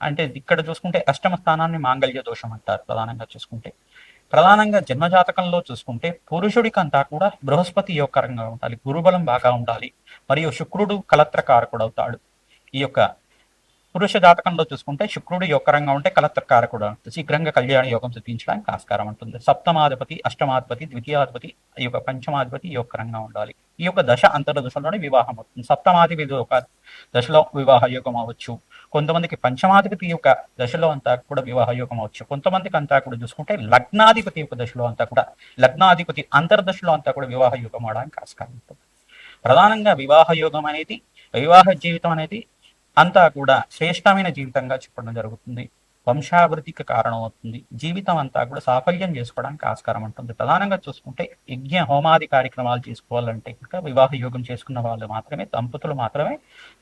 అంటే ఇక్కడ చూసుకుంటే అష్టమ స్థానాన్ని మాంగళ్య దోషం అంటారు ప్రధానంగా చూసుకుంటే. ప్రధానంగా జన్మజాతకంలో చూసుకుంటే పురుషుడికంతా కూడా బృహస్పతి యోగకరంగా ఉండాలి గురుబలం బాగా ఉండాలి మరియు శుక్రుడు కలత్రకారకుడు అవుతాడు ఈ యొక్క పురుష జాతకంలో చూసుకుంటే శుక్రుడు యొక్కరంగా ఉంటే కలత్రకారకుడు శీఘ్రంగా కళ్యాణ యోగం సిద్ధించడానికి ఆస్కారం ఉంటుంది. సప్తమాధిపతి అష్టమాధిపతి ద్వితీయాధిపతి ఈ యొక్క పంచమాధిపతి యొక్కరంగా ఉండాలి. ఈ యొక్క దశ అంతర దశలోనే వివాహం అవుతుంది. సప్తమాధిపతి ఒక దశలో వివాహ యోగం అవ్వచ్చు. కొంతమందికి పంచమాధిపతి యొక్క దశలో అంతా కూడా వివాహ యోగం అవచ్చు. కొంతమందికి అంతా కూడా చూసుకుంటే లగ్నాధిపతి యొక్క దశలో అంతా కూడా లగ్నాధిపతి అంతర్దశలో అంతా కూడా వివాహ యోగం అవడానికి ఆస్కారం ఉంటుంది. ప్రధానంగా వివాహ యోగం అనేది వివాహ జీవితం అనేది అంతా కూడా శ్రేష్టమైన జీవితంగా చెప్పడం జరుగుతుంది. వంశాభివృద్ధికి కారణం అవుతుంది జీవితం అంతా కూడా సాఫల్యం చేసుకోవడానికి ఆస్కారం ఉంటుంది. ప్రధానంగా చూసుకుంటే యజ్ఞ హోమాది కార్యక్రమాలు చేసుకోవాలంటే ఇంకా వివాహ యోగం చేసుకున్న వాళ్ళు మాత్రమే దంపతులు మాత్రమే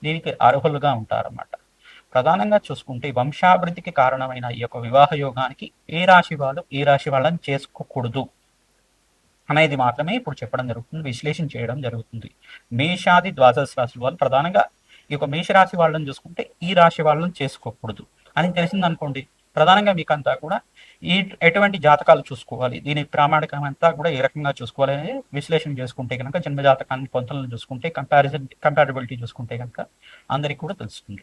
దీనికి అర్హులుగా ఉంటారన్నమాట. ప్రధానంగా చూసుకుంటే వంశాభివృద్ధికి కారణమైన ఈ యొక్క వివాహ యోగానికి ఏ రాశి వాళ్ళు ఏ రాశి వాళ్ళని చేసుకోకూడదు అనేది మాత్రమే ఇప్పుడు చెప్పడం జరుగుతుంది విశ్లేషణ చేయడం జరుగుతుంది. మేషాది ద్వాదశ రాశి వాళ్ళు ప్రధానంగా ఈ యొక్క మేషరాశి వాళ్ళని చూసుకుంటే ఈ రాశి వాళ్ళని చేసుకోకూడదు అని తెలిసింది అనుకోండి ప్రధానంగా మీకు అంతా కూడా ఈ ఎటువంటి జాతకాలు చూసుకోవాలి దీని ప్రామాణికం అంతా కూడా ఏ రకంగా చూసుకోవాలి అనేది విశ్లేషణ చేసుకుంటే కనుక జన్మ జాతకాన్ని పొంతలను చూసుకుంటే కంపారిజన్ కంపాటబిలిటీ చూసుకుంటే కనుక అందరికి కూడా తెలుస్తుంది.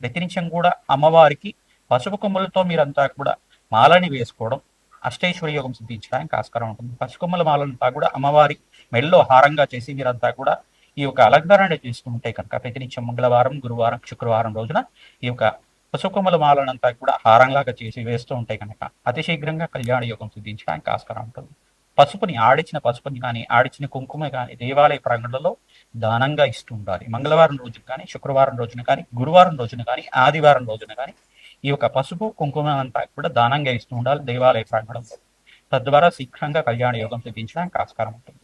ప్రతినిత్యం కూడా అమ్మవారికి పసుపు కొమ్మలతో మీరంతా కూడా మాలని వేసుకోవడం అష్టైశ్వరి యోగం సిద్ధించడానికి ఆస్కారం ఉంటుంది. పసుకొమ్మల మాలంతా కూడా అమ్మవారి మెల్లో హారంగా చేసి మీరంతా కూడా ఈ యొక్క అలంకరణ చేసుకుంటే కనుక ప్రతినిత్యం మంగళవారం గురువారం శుక్రవారం రోజున ఈ యొక్క పసుకొమ్మల మాలనంతా కూడా హారంలాగా చేసి వేస్తూ ఉంటే కనుక అతి శీఘ్రంగా కళ్యాణ యోగం సిద్ధించడానికి ఆస్కారం ఉంటుంది. పసుపుని ఆడిచిన పసుపుని కానీ ఆడిచిన కుంకుమ కానీ దేవాలయ ప్రాంగణంలో దానంగా ఇస్తూ ఉండాలి. మంగళవారం రోజున కానీ శుక్రవారం రోజున కానీ గురువారం రోజున కానీ ఆదివారం రోజున కానీ ఈ యొక్క పసుపు కుంకుమ అంతా కూడా దానంగా ఇస్తూ ఉండాలి దేవాలయ ప్రాంగణంలో. తద్వారా శీఘ్రంగా కళ్యాణ యోగం సిద్ధించడానికి ఆస్కారం ఉంటుంది.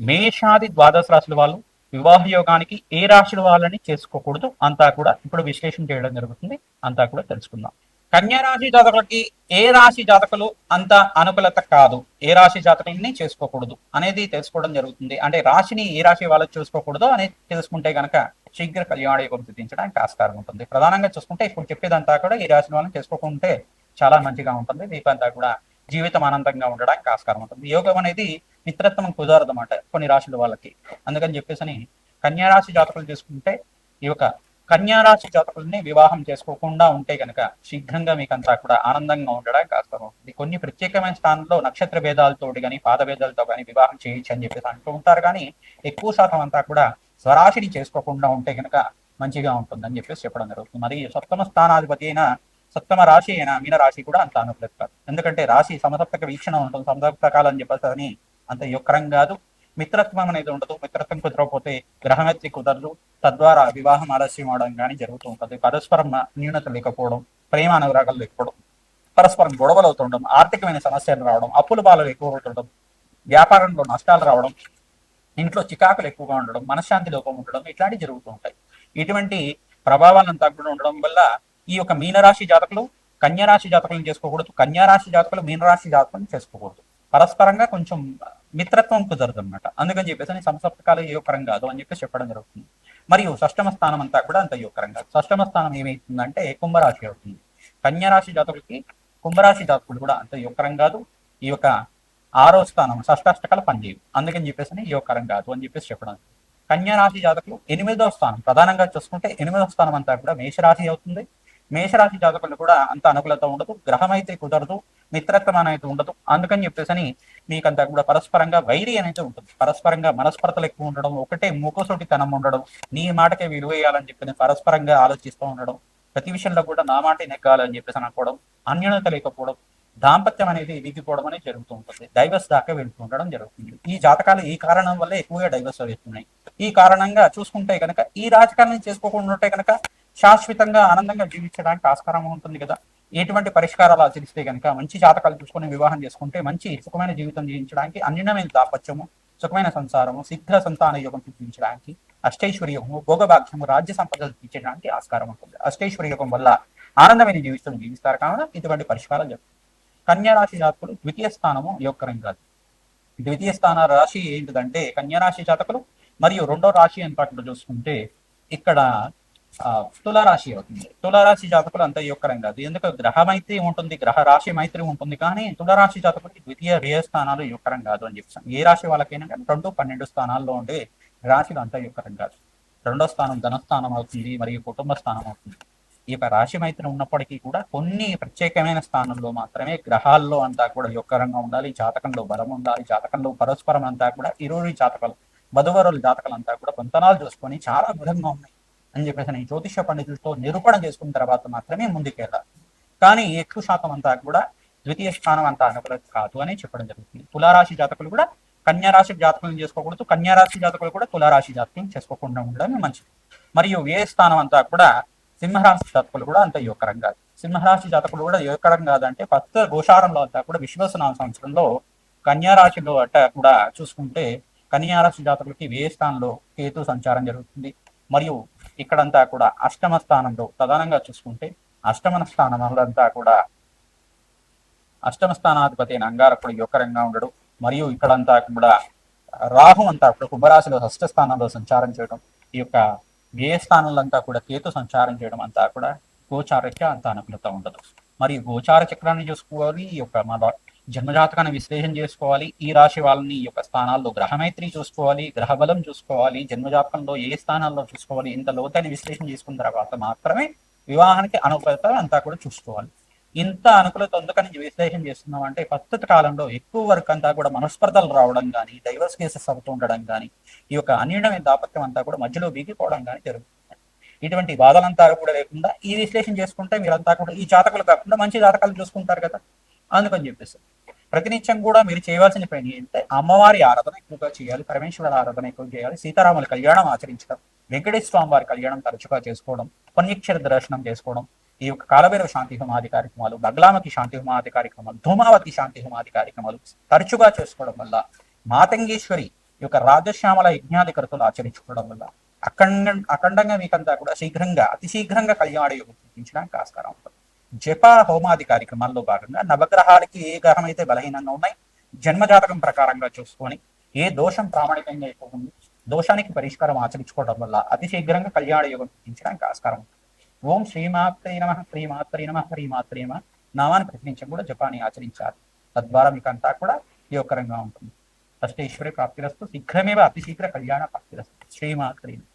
మేషాది ద్వాదశ రాశుల వాళ్ళు వివాహ యోగానికి ఏ రాశుల వాళ్ళని చేసుకోకూడదు అంతా కూడా ఇప్పుడు విశ్లేషణ చేయడం జరుగుతుంది. అంతా కూడా తెలుసుకుందాం. కన్యా రాశి జాతకులకి ఏ రాశి జాతకులు అంత అనుకూలత కాదు? ఏ రాశి జాతకులని చేసుకోకూడదు అనేది తెలుసుకోవడం జరుగుతుంది. అంటే రాశిని ఏ రాశి వాళ్ళకి చూసుకోకూడదు అనేది తెలుసుకుంటే గనక శీఘ్ర కళ్యాణ యోగం సిద్ధించడానికి ఆస్కారం ఉంటుంది. ప్రధానంగా చూసుకుంటే ఇప్పుడు చెప్పేదంతా కూడా ఈ రాశి వాళ్ళని చేసుకోకుంటే చాలా మంచిగా ఉంటుంది. మీకు అంతా కూడా జీవితం ఆనందంగా ఉండడానికి ఆస్కారం ఉంటుంది. యోగం అనేది మిత్రత్వం కుదరదు అన్నమాట కొన్ని రాశుల వాళ్ళకి. అందుకని చెప్పేసి కన్యా రాశి జాతకులు చేసుకుంటే ఈ యొక్క కన్యా రాశి జాతకుల్ని వివాహం చేసుకోకుండా ఉంటే కనుక శీఘ్రంగా మీకంతా కూడా ఆనందంగా ఉండడానికి కాస్త ఉంటుంది కొన్ని ప్రత్యేకమైన స్థానంలో నక్షత్ర భేదాలతో కానీ పాద భేదాలతో కానీ వివాహం చేయొచ్చు అని చెప్పేసి అంటూ ఉంటారు. కానీ ఎక్కువ శాతం అంతా కూడా స్వరాశిని చేసుకోకుండా ఉంటే కనుక మంచిగా ఉంటుందని చెప్పేసి చెప్పడం జరుగుతుంది. మరి సప్తమ స్థానాధిపతి అయిన సప్తమ రాశి అయిన మీన రాశి కూడా అంత అనుకూలత కాదు. ఎందుకంటే రాశి సమసప్తక వీక్షణ ఉంటుంది. సమసప్తకాలు అని చెప్పేసి అని అంత యొక్కరం కాదు. మిత్రత్వం అనేది ఉండదు. మిత్రత్వం కుదరకపోతే గ్రహమెత్తి కుదరదు. తద్వారా వివాహం ఆలస్యం అవడం కానీ జరుగుతూ ఉంటుంది పరస్పరం న్యూనత లేకపోవడం ప్రేమ అనురాగాలు లేకపోవడం పరస్పరం గొడవలు అవుతుండడం ఆర్థికమైన సమస్యలు రావడం అప్పుల బాధలు ఎక్కువ ఉండడం వ్యాపారంలో నష్టాలు రావడం ఇంట్లో చికాకులు ఎక్కువగా ఉండడం మనశ్శాంతి లోపం ఉండడం ఇట్లాంటివి జరుగుతూ ఉంటాయి ఇటువంటి ప్రభావాలను తగ్గడం ఉండడం వల్ల ఈ యొక్క మీనరాశి జాతకులు కన్యారాశి జాతకులను చేసుకోకూడదు కన్యారాశి జాతకులు మీనరాశి జాతకులను చేసుకోకూడదు. పరస్పరంగా కొంచెం మిత్రత్వం కుదరదు అనమాట అందుకని చెప్పేసి సంసప్తకాలు యోగకరం కాదు అని చెప్పేసి చెప్పడం జరుగుతుంది. మరియు షష్టమ స్థానం అంతా కూడా అంత యోగకరం షష్టమ స్థానం ఏమైతుందంటే కుంభరాశి అవుతుంది. కన్యారాశి జాతకులకి కుంభరాశి జాతకులు కూడా అంత యోగకరం కాదు. ఈ యొక్క ఆరో స్థానం షష్టాష్టకాల పనిచేయవు అందుకని చెప్పేసి యోగకరం కాదు అని చెప్పేసి చెప్పడం. కన్యా రాశి జాతకులు ఎనిమిదవ స్థానం ప్రధానంగా చూసుకుంటే ఎనిమిదవ స్థానం అంతా కూడా మేషరాశి అవుతుంది. మేషరాశి జాతకులు కూడా అంత అనుకూలత ఉండదు. గ్రహం అయితే కుదరదు. మిత్రత్వం అనేది ఉండదు. అందుకని చెప్పేసి మీకంతా కూడా పరస్పరంగా వైరి అనేది ఉంటుంది. పరస్పరంగా మనస్పర్తలు ఎక్కువ ఉండడం ఒకటే మూకోసోటితనం ఉండడం నీ మాటకే విలువ వేయాలని చెప్పి పరస్పరంగా ఆలోచిస్తూ ఉండడం ప్రతి విషయంలో కూడా నా మాట నెగ్గాలని చెప్పేసి అనుకోవడం అన్యోన్యత లేకపోవడం దాంపత్యం అనేది విగిపోవడం అనేది జరుగుతూ ఉంటుంది. డైవర్స్ దాకా వెళ్తూ ఉండడం జరుగుతుంది. ఈ జాతకాలు ఈ కారణం వల్ల ఎక్కువగా డైవర్స్ అవుతున్నాయి ఈ కారణంగా చూసుకుంటే కనుక ఈ రాజకారణం చేసుకోకుండా ఉంటే కనుక శాశ్వతంగా ఆనందంగా జీవించడానికి ఆస్కారం ఉంటుంది కదా. ఎటువంటి పరిష్కారాలు ఆచరిస్తే కనుక మంచి జాతకాలు చూసుకొని వివాహం చేసుకుంటే మంచి సుఖమైన జీవితం జీవించడానికి అన్యమైన దాపత్యము సుఖమైన సంసారము శీఘ్ర సంతాన యోగం సిద్ధించడానికి అష్టైశ్వర్య యోగము భోగభాగ్యము రాజ్య సంపదలు తీర్చడానికి ఆస్కారం ఉంటుంది. అష్టైశ్వర్య యోగం వల్ల ఆనందమైన జీవితం జీవిస్తారు. కావున ఇటువంటి పరిష్కారాలు చెప్తారు కన్యా రాశి జాతకులు ద్వితీయ స్థానము యోగకరం కాదు ద్వితీయ స్థాన రాశి ఏంటిదంటే కన్యా రాశి జాతకులు మరియు రెండో రాశి అని చూసుకుంటే ఇక్కడ తులారాశి అవుతుంది తులారాశి జాతకులు అంత యోగకరం కాదు. ఎందుకు? గ్రహ మైత్రి ఉంటుంది గ్రహ రాశి మైత్రి ఉంటుంది కానీ తులారాశి జాతకులకి ద్వితీయ వ్యయ స్థానాలు యోగకరం కాదు అని చెప్తాను ఏ రాశి వాళ్ళకైనా కానీ రెండు పన్నెండు స్థానాల్లో ఉండే రాశిలు అంత యోగకరం కాదు. రెండో స్థానం ధనస్థానం అవుతుంది మరియు కుటుంబ స్థానం అవుతుంది. ఈ యొక్క రాశి మైత్రి ఉన్నప్పటికీ కూడా కొన్ని ప్రత్యేకమైన స్థానంలో మాత్రమే గ్రహాల్లో అంతా కూడా యొక్కరంగా ఉండాలి జాతకంలో బలం ఉండాలి జాతకంలో పరస్పరం అంతా కూడా ఇరువురి జాతకాలు వధువరుల జాతకాలు అంతా కూడా పొంతనాలు చూసుకొని చాలా బలంగా ఉన్నాయి. అని చెప్పేసి నేను జ్యోతిష పండితులతో నిరూపణ చేసుకున్న తర్వాత మాత్రమే ముందుకెళ్ళాలి. కానీ ఎక్కువ శాతం అంతా కూడా ద్వితీయ స్థానం అంతా అనుకూలం కాదు అని చెప్పడం జరుగుతుంది. తులారాశి జాతకులు కూడా కన్యారాశి జాతకులను చేసుకోకూడదు కన్యారాశి జాతకులు కూడా తులారాశి జాతకులను చేసుకోకుండా ఉండడం మంచిది. మరియు ఏ స్థానం అంతా కూడా సింహరాశి జాతకులు కూడా అంత యోగకరం కాదు. సింహరాశి జాతకులు కూడా యోగకరం కాదంటే కొత్త గోచారంలో అంతా కూడా విశ్వసనామ సంవత్సరంలో కన్యారాశిలో అట్ట కూడా చూసుకుంటే కన్యారాశి జాతకులకి వ్యయ స్థానంలో కేతు సంచారం జరుగుతుంది. మరియు ఇక్కడంతా కూడా అష్టమ స్థానంలో ప్రధానంగా చూసుకుంటే అష్టమ స్థానం అంతా కూడా అష్టమ స్థానాధిపతి అయిన అంగారకుడు యోగకరంగా ఉండడు. మరియు ఇక్కడంతా కూడా రాహు అంతా కూడా కుంభరాశిలో షష్ఠ స్థానంలో సంచారం చేయడం ఈ యొక్క వ్యయ స్థానంలో అంతా కూడా కేతు సంచారం చేయడం అంతా కూడా గోచారకి అంత అనుకూలత ఉండదు. మరియు గోచార చక్రాన్ని చూసుకోవాలి ఈ యొక్క మన జన్మజాతకాన్ని విశ్లేషణ చేసుకోవాలి. ఈ రాశి వాళ్ళని ఈ యొక్క స్థానాల్లో గ్రహమైత్రి చూసుకోవాలి. గ్రహ బలం చూసుకోవాలి. జన్మజాతకంలో ఏ స్థానాల్లో చూసుకోవాలి ఇంత లోతైన విశ్లేషణ చేసుకున్న తర్వాత మాత్రమే వివాహానికి అనుకూలత అంతా కూడా చూసుకోవాలి. ఇంత అనుకూలత అందుకని విశ్లేషణ చేస్తున్నాం అంటే ప్రస్తుత కాలంలో ఎక్కువ వరకు అంతా కూడా మనస్పర్ధలు రావడం కానీ డైవర్స్ కేసెస్ అవుతూ ఉండడం కానీ ఈ యొక్క అన్యూనమైన దాపత్యం అంతా కూడా మధ్యలో బీగిపోవడం కానీ జరుగుతుంది. ఇటువంటి బాధలంతా కూడా లేకుండా ఈ విశ్లేషణ చేసుకుంటే మీరంతా కూడా ఈ జాతకాలు కాకుండా మంచి జాతకాలు చూసుకుంటారు కదా. అందుకని చెప్పేసి. ప్రతినిత్యం కూడా మీరు చేయవలసిన పని ఏంటంటే అమ్మవారి ఆరాధన ఎక్కువగా చేయాలి పరమేశ్వరుల ఆరాధన ఎక్కువ చేయాలి సీతారాముల కళ్యాణం ఆచరించడం వెంకటేశ్వర స్వామి వారి కళ్యాణం తరచుగా చేసుకోవడం పుణ్యక్షర దర్శనం చేసుకోవడం ఈ యొక్క కాలభైరవ శాంతి హోమాది కార్యక్రమాలు బగ్లామకి శాంతి హోమాది కార్యక్రమాలు ధూమావతి శాంతి హోమాది కార్యక్రమాలు తరచుగా చేసుకోవడం వల్ల మాతంగేశ్వరి యొక్క రాజశ్యామల యజ్ఞాది ఆచరించుకోవడం వల్ల అఖండ అఖండంగా మీకంతా కూడా శీఘ్రంగా అతి శీఘ్రంగా కళ్యాణ యోగం చూపించడానికి ఆస్కారం ఉంటుంది. జప హోమాది కార్యక్రమాల్లో భాగంగా నవగ్రహాలకి ఏ గ్రహం అయితే బలహీనంగా ఉన్నాయి జన్మజాతకం ప్రకారంగా చూసుకొని ఏ దోషం ప్రామాణికంగా ఎక్కువ ఉంది దోషానికి పరిష్కారం ఆచరించుకోవడం వల్ల అతి శీఘ్రంగా కళ్యాణ యోగం చూపించడానికి ఆస్కారం ఉంటుంది ఓం శ్రీమాత్రే నమ శ్రీమాత్రి నమ శ్రీమాత్రి నమ నామాన్ని ప్రతినిత్యం కూడా జపాన్ని ఆచరించాలి. తద్వారా మీకు అంతా కూడా యోగకరంగా ఉంటుంది. అష్టేశ్వరి ప్రాప్తిరస్తు శీఘ్రమేవ అతి శీఘ్ర కళ్యాణ ప్రాప్తిరస్తు. శ్రీమాత్రి నమః.